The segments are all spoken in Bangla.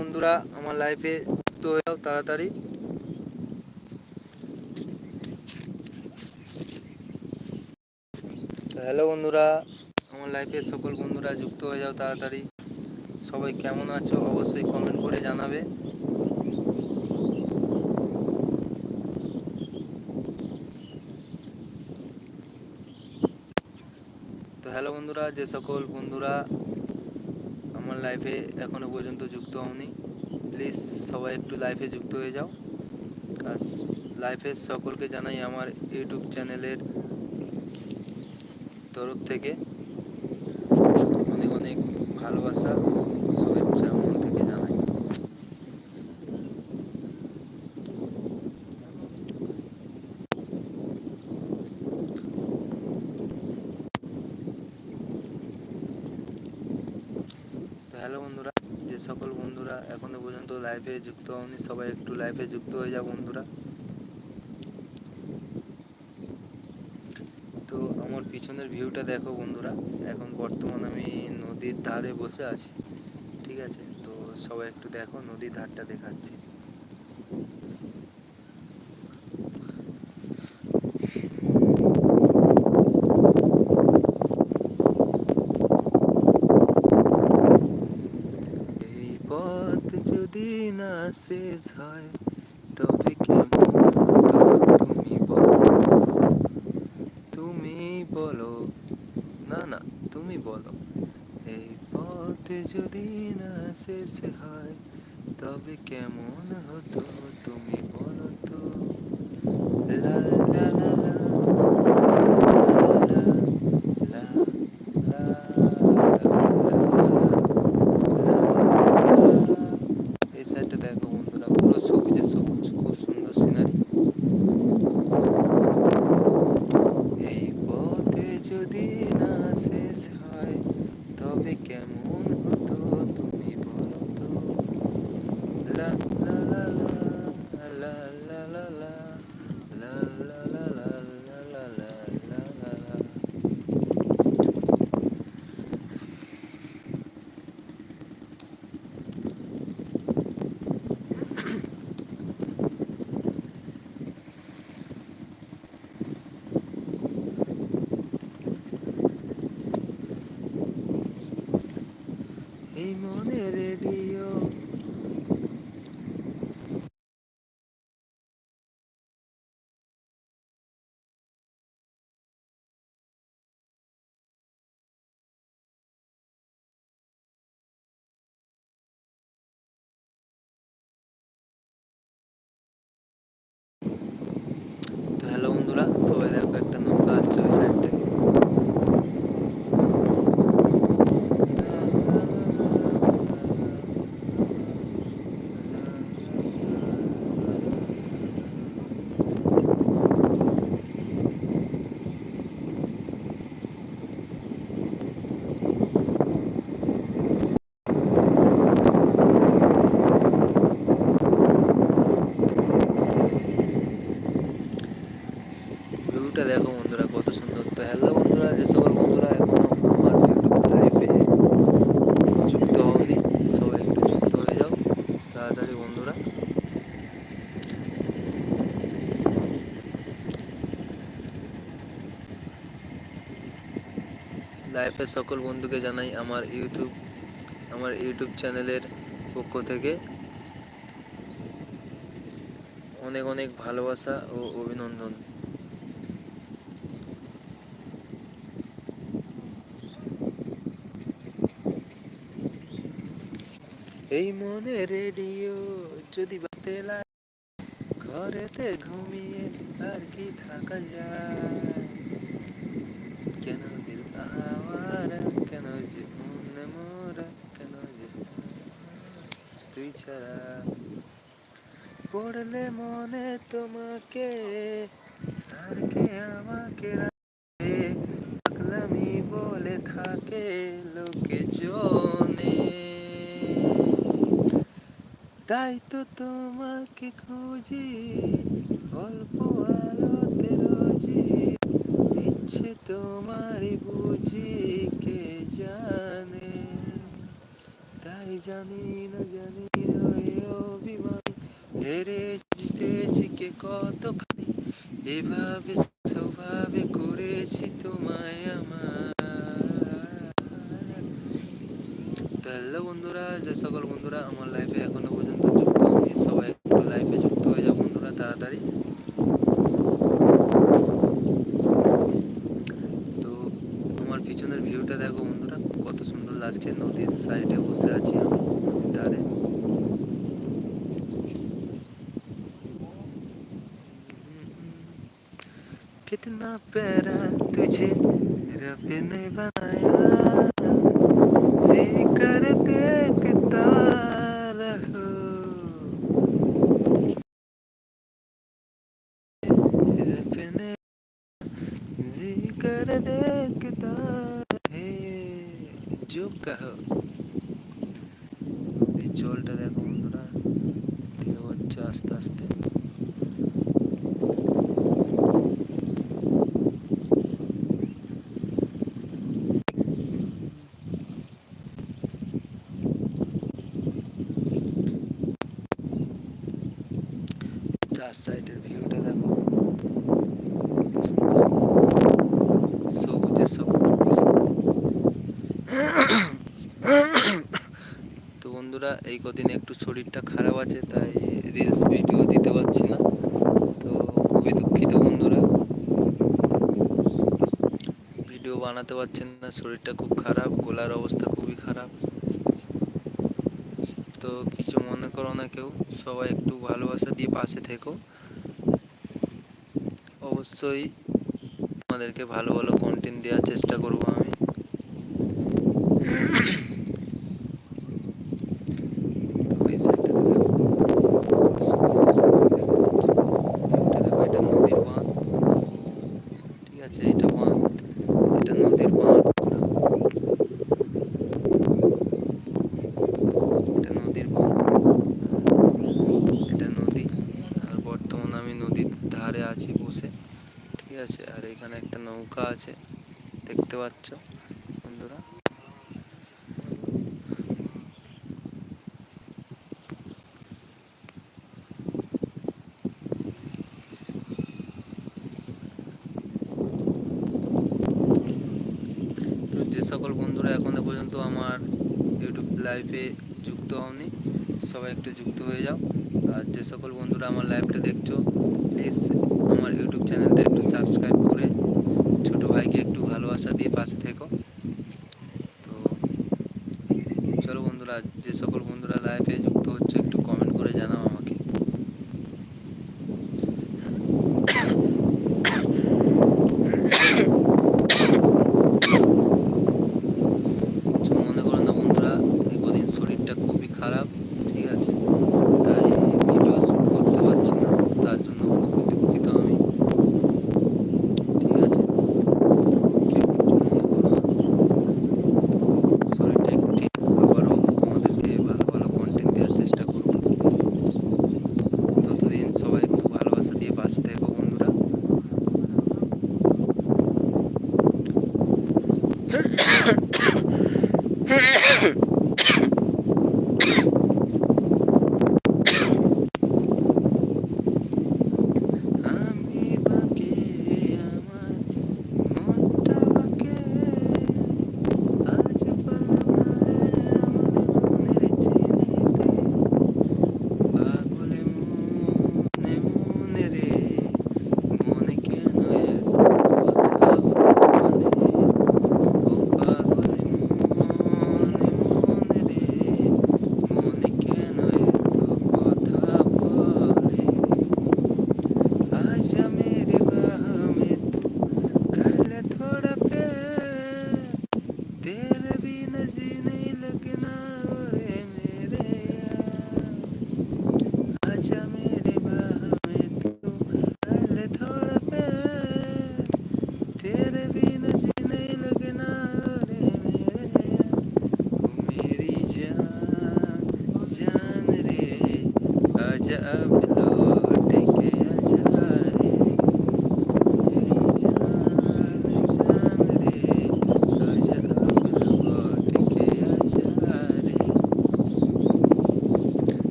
বন্ধুরা, আমার লাইফে যুক্ত হয়ে যাও তাড়াতাড়ি। হ্যালো বন্ধুরা, আমার লাইফে সকল বন্ধুরা যুক্ত হয়ে যাও তাড়াতাড়ি। সবাই কেমন আছো অবশ্যই কমেন্ট করে জানাবে। তো হ্যালো বন্ধুরা, যে সকল বন্ধুরা আমার লাইফে এখনও পর্যন্ত যুক্ত হওনি। প্লিজ সবাই একটু লাইফে যুক্ত হয়ে যাও। আর লাইফের সকলকে জানাই আমার ইউটিউব চ্যানেলের তরফ থেকে অনেক অনেক ভালোবাসা, শুভেচ্ছা মন থেকে জানাই তো হ্যালো বন্ধুরা যে সকল বন্ধুরা এখনও পর্যন্ত লাইভে আমি সবাই একটু লাইফে যুক্ত হয়ে যাও বন্ধুরা। তো আমার পিছনের ভিউটা দেখো বন্ধুরা। এখন বর্তমান আমি নদীর ধারে বসে আছি, ঠিক আছে? তো সবাই একটু দেখো নদীর ধারটা দেখাচ্ছি এই পথ যদি না শেষ হয়, তবে কেমন তুমি বলো? তুমি বলো, না না, তুমি বলো। এই পথ যদি না শেষ হয়, তবে কেমন হতো তুমি বলো তো? 所谓的 ভিউটা দেখো বন্ধুরা, কত সুন্দর। তো হ্যালো বন্ধুরা, যে সকল বন্ধুরা এখনও আমার ইউটিউব লাইভে যুক্ত হওনি সবাই একটু যুক্ত হয়ে যাও, তাড়াতাড়ি বন্ধুরা। লাইফের সকল বন্ধুকে জানাই আমার ইউটিউব আমার ইউটিউব চ্যানেলের পক্ষ থেকে অনেক অনেক ভালোবাসা ও অভিনন্দন। এই মনে রেডিও যদি বাজতে লাগে ঘরেতে ঘুমিয়ে আর কি থাকা যায়? কেন দিল আওয়ারা কেন যে মনে মোরা, কেন যে তুই ছাড়া? পড়লে মনে তোমাকে, আর কে আমাকে রাখে? বলে থাকে লোকে জনে তাই তো তোমাকে খুঁজি, অল্প আলোতে রোজি। ইচ্ছে তোমারই বুঝি, কে জানে? তাই জানি না, জানি অভিমান। হেরে জিতেছি কে কতখানি? এভাবে স্বভাবে করেছি তোমায় আমার। হ্যালো বন্ধুরা, যে সকল বন্ধুরা আমার লাইফে এখনও পর্যন্ত বসে আছি আমি নদীর ধারে कितना प्यारा तुझे रब ने बनाया सीकर देखता रहो रब ने जिकर देखता है जो कहो আস্তে আস্তে। চার সাইডের ভিউটা দেখো। সবুজে সবুজ। বন্ধুরা, এই কদিন একটু শরীরটা খারাপ আছে, তাই রিলস ভিডিও দিতে পারছি না। তো খুবই দুঃখিত বন্ধুরা। ভিডিও বানাতে পারছেন না, শরীরটা খুব খারাপ, গলার অবস্থা খুবই খারাপ। তো কিছু মনে করো না কেউ, সবাই একটু ভালোবাসা দিয়ে পাশে থেকো। অবশ্যই আমাদেরকে ভালো ভালো কন্টেন্ট দেওয়ার চেষ্টা করব আমি তো এই সাইডটাতে দেখো কত সুন্দর সুন্দর দেখতে পাচ্ছ এটা দেখো এটা নদীর বাঁধ ঠিক আছে এটা বাঁধ এটা নদীর বাঁধ। এটা নদীর নদী। আর বর্তমানে আমি নদীর ধারে আছি বসে। ঠিক আছে? আর এখানে একটা নৌকা আছে। দেখতে পাচ্ছ বন্ধুরা তো যে সকল বন্ধুরা এখনও পর্যন্ত আমার ইউটিউব লাইভে যুক্ত হওনি। সবাই একটু যুক্ত হয়ে যাও। আর যে সকল বন্ধুরা আমার লাইভটা দেখছ প্লিজ আমার ইউটিউব চ্যানেলটা সাবস্ক্রাইব করে ছোট ভাইকে একটু ভালোবাসা দিয়ে পাশে থেকো তো চলো বন্ধুরা যে সকল বন্ধুরা লাইভে যুক্ত হচ্ছে একটু কমেন্ট করে জানাও আমাকে কিছু মনে করো না বন্ধুরা এই কদিন শরীরটা খুবই খারাপ ঠিক আছে তাই ভিডিও শুট করতে পারছি না তার জন্য খুবই দুঃখিত আমি ঠিক আছে কেউ কিছু মনে করো না। শরীরটা একটু ঠিক আবারও আমাদেরকে ভালো ভালো কন্টেন্ট দেওয়ার চেষ্টা করব ততদিন সবাই একটু ভালোবাসা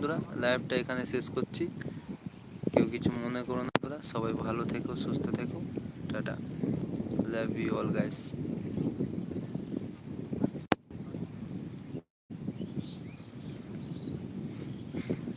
বন্ধুরা লাইভটা এখানে শেষ করছি। কেউ কিছু মনে করো না তোরা, সবাই ভালো থেকো, সুস্থ থেকো। Tata. Love you all guys